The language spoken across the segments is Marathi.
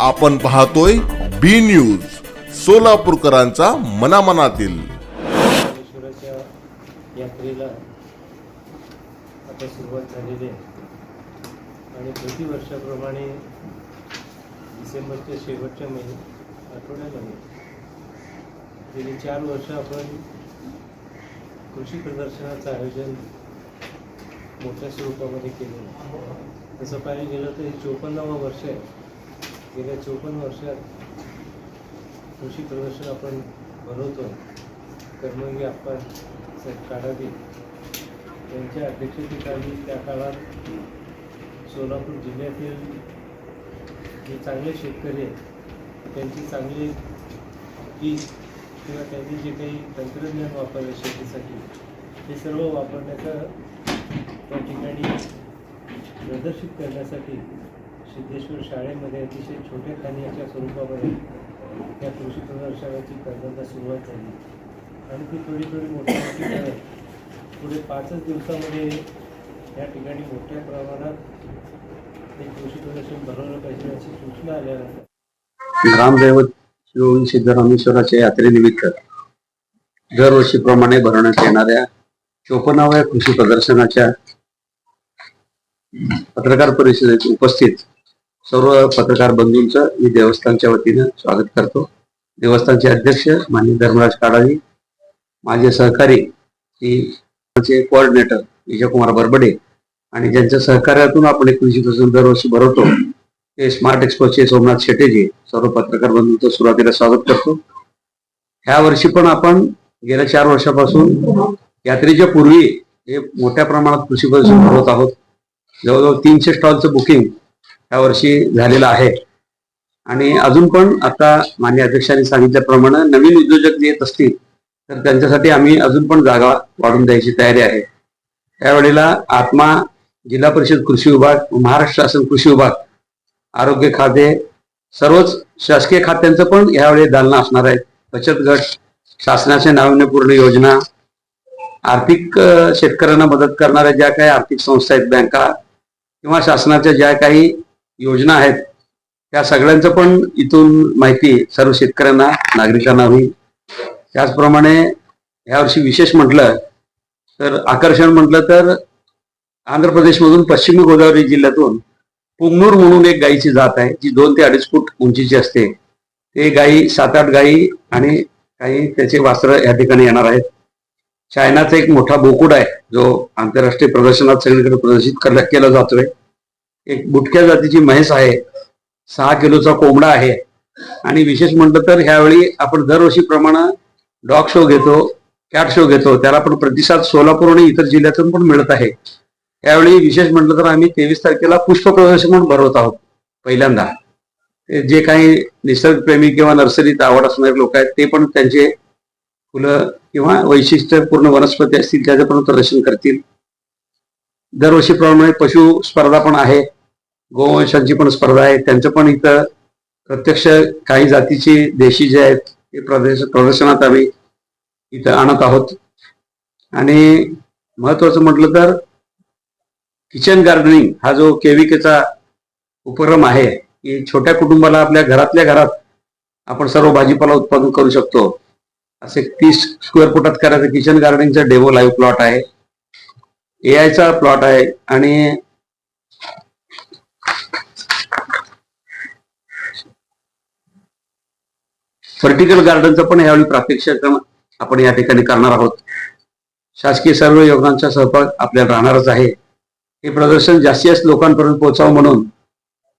आपण पाहतोय बी न्यूज सोलापूरकरांचा मनामनातील. यात्रेला आता सुरुवात झालेली आहे. आणि प्रतिवर्षाप्रमाणे डिसेंबरच्या शेवटच्या महिने आठवड्यामध्ये गेली चार वर्ष आपण कृषी प्रदर्शनाचं आयोजन मोठ्या स्वरूपामध्ये केलेलं तसं पाहायला गेलं तर हे चोपन्नावं वर्ष आहे. गेल्या चोपन्न वर्षात कृषी प्रदर्शन आपण भरवतो कर्मयोगी आपण साहेब काढावी त्यांच्या अध्यक्षतेखाली त्या काळात सोलापूर जिल्ह्यातील जे चांगले शेतकरी आहेत त्यांची चांगली पीक किंवा त्यांनी जे काही तंत्रज्ञान वापरले शेतीसाठी ते सर्व वापरण्याचा त्या ठिकाणी प्रदर्शित करण्यासाठी सिद्धेश्वर शाळेमध्ये अतिशय छोट्या खाण्याच्या स्वरूपामध्ये त्या कृषी प्रदर्शनाची पहिल्यांदा सुरुवात झाली. आणि ती थोडी थोडी मोठी मोठी करत पुढे पाचच दिवसामध्ये या ठिकाणी मोठ्या प्रमाणात ते कृषी प्रदर्शन भरवलं पाहिजे अशी सूचना आल्यानंतर ग्रामदैवत श्री सिद्धरामेश्वराच्या यात्रेनिमित्त दरवर्षीप्रमाणे भरवण्यात येणाऱ्या चोपन्नाव्या कृषी प्रदर्शनाच्या पत्रकार परिषदेत उपस्थित सर्व पत्रकार बंधूंचं मी देवस्थानच्या वतीनं स्वागत करतो. देवस्थानचे अध्यक्ष मान्य धर्मराज काळाजी माझे सहकारी श्री कोऑर्डिनेटर विजयकुमार बरबडे आणि ज्यांच्या सहकार्यातून आपण एकोणीसशे पासून दरवर्षी भरवतो ते स्मार्ट एक्सपोचे सोमनाथ शेटेजी सर्व पत्रकार बंधूंचं सुरुवातीला स्वागत करतो. ह्या वर्षी पण आपण गेल्या चार वर्षापासून यात्रेच्या पूर्वी हे मोठ्या प्रमाणात कृषी प्रदर्शन भरवत आहोत. जवळजवळ तीनशे स्टॉलचं बुकिंग या वर्षी झालेला आहे. आणि अजून पण आता मान्य अध्यक्षांनी सांगितल्याप्रमाणे नवीन उद्योजक जे येत असतील तर त्यांच्यासाठी आम्ही अजून पण जागा वाढून द्यायची तयारी आहे. त्यावेळेला आत्मा जिल्हा परिषद कृषी विभाग महाराष्ट्र शासन कृषी विभाग आरोग्य खाते सर्वच शासकीय खात्यांचं पण यावेळी दालना असणार आहे बचत गट शासनाच्या नाविन्यपूर्ण योजना आर्थिक शेतकऱ्यांना मदत करणाऱ्या ज्या काही आर्थिक संस्था आहेत बँका किंवा शासनाच्या ज्या काही योजना आहेत. त्या सगळ्यांचं पण इथून माहिती सर्व शेतकऱ्यांना नागरिकांना होईल त्याचप्रमाणे यावर्षी विशेष म्हटलं तर आकर्षण म्हटलं तर आंध्र प्रदेशमधून पश्चिम गोदावरी जिल्ह्यातून पुंगनूर म्हणून एक गायीची जात आहे जी दोन ते अडीच फूट उंचीची असते. ते गायी सात आठ गायी आणि काही त्याचे वास्त्र या ठिकाणी येणार आहेत. चायनाचा एक मोठा बोकुड आहे जो आंतरराष्ट्रीय प्रदर्शनात सगळीकडे प्रदर्शित केला जातोय. एक बुटक्या जातीची म्हैस आहे सहा किलोचा कोंबडा आहे. आणि विशेष म्हटलं तर ह्यावेळी आपण दरवर्षीप्रमाणे डॉग शो घेतो कॅट शो घेतो त्याला पण प्रतिसाद सोलापूर आणि इतर जिल्ह्यातून पण मिळत आहे. यावेळी विशेष म्हटलं तर आम्ही तेवीस तारखेला पुष्प प्रदर्शन म्हणून भरवत आहोत पहिल्यांदा. जे काही निसर्गप्रेमी किंवा नर्सरीत आवड असणारे लोक आहेत ते पण त्यांचे फुलं किंवा वैशिष्ट्यपूर्ण वनस्पती असतील त्याचं पण प्रदर्शन करतील. दरवर्षीप्रमाणे पशु स्पर्धा पण आहे. गोवंशांची पण स्पर्धा आहे. त्यांचं पण इथं प्रत्यक्ष काही जातीची देशी जे आहेत ते प्रदर्श प्रदर्शनात आम्ही इथं आणत आहोत. आणि महत्वाचं म्हटलं तर किचन गार्डनिंग हा जो केविकेचा उपक्रम आहे की छोट्या कुटुंबाला आपल्या घरातल्या घरात आपण सर्व भाजीपाला उत्पादन करू शकतो. असे तीस स्क्वेअर फुटात करायचं किचन गार्डनिंगचा डेव्हो लाईव्ह प्लॉट आहे. एआयचा प्लॉट आहे आणि व्हर्टिकल गार्डनचं पण यावेळी प्रात्यक्षिक आपण या ठिकाणी करणार आहोत. शासकीय सर्व योगांचा सहभाग आपल्याला राहणारच आहे. हे प्रदर्शन जास्तीत जास्त लोकांपर्यंत पोहोचावं म्हणून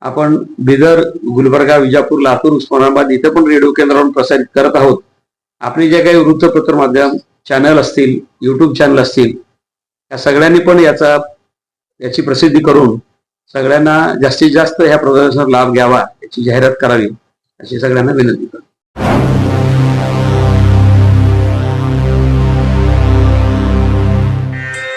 आपण बिदर गुलबर्गा विजापूर लातूर उस्मानाबाद इथं पण रेडिओ केंद्रावरून प्रसारित करत आहोत. आपले जे काही वृत्तपत्र माध्यम चॅनल असतील युट्यूब चॅनल असतील या सगळ्यांनी पण याचा याची प्रसिद्धी करून सगळ्यांना जास्तीत जास्त ह्या प्रदर्शनाचा लाभ घ्यावा याची जाहिरात करावी अशी सगळ्यांना विनंती करतो. Thank you.